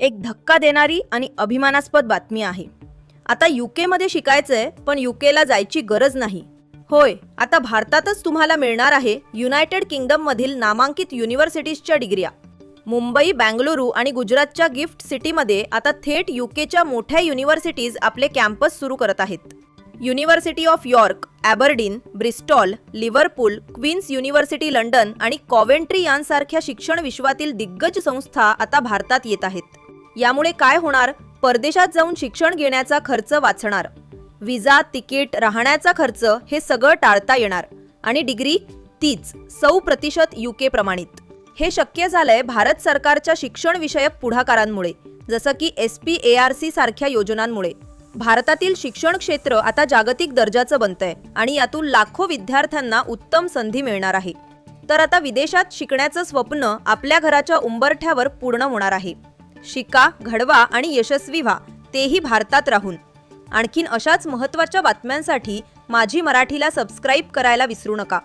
एक धक्का देणारी आणि अभिमानास्पद बातमी आहे. आता युकेमध्ये शिकायचंय पण युकेला जायची गरज नाही. होय आता भारतातच तुम्हाला मिळणार आहे युनायटेड किंगडममधील नामांकित युनिव्हर्सिटीजच्या डिग्र्या. मुंबई बँगलुरू आणि गुजरातच्या गिफ्ट सिटीमध्ये आता थेट युकेच्या मोठ्या युनिव्हर्सिटीज आपले कॅम्पस सुरू करत आहेत. University of York Aberdeen Bristol Liverpool Queen's university London आणि कॉवेंट्री यांसारख्या शिक्षण विश्वातील दिग्गज संस्था आता भारतात येत आहेत. यामुळे काय होणार? परदेशात जाऊन शिक्षण घेण्याचा खर्च वाचणार. विजा तिकीट राहण्याचा खर्च हे सगळं टाळता येणार. आणि डिग्री तीच सौ प्रतिशत युके प्रमाणित. हे शक्य झालंय भारत सरकारच्या शिक्षण विषयक पुढाकारांमुळे जसं की S P A R C सारख्या योजनांमुळे. भारतातील शिक्षण क्षेत्र आता जागतिक दर्जाचं बनतंय आणि यातून लाखो विद्यार्थ्यांना उत्तम संधी मिळणार आहे. तर आता विदेशात शिकण्याचं स्वप्न आपल्या घराच्या उंबरठ्यावर पूर्ण होणार आहे. शिका घडवा आणि यशस्वी व्हा तेही भारतात राहून. आणखीन अशाच महत्त्वाच्या बातम्यांसाठी माझी मराठीला सबस्क्राईब करायला विसरू नका.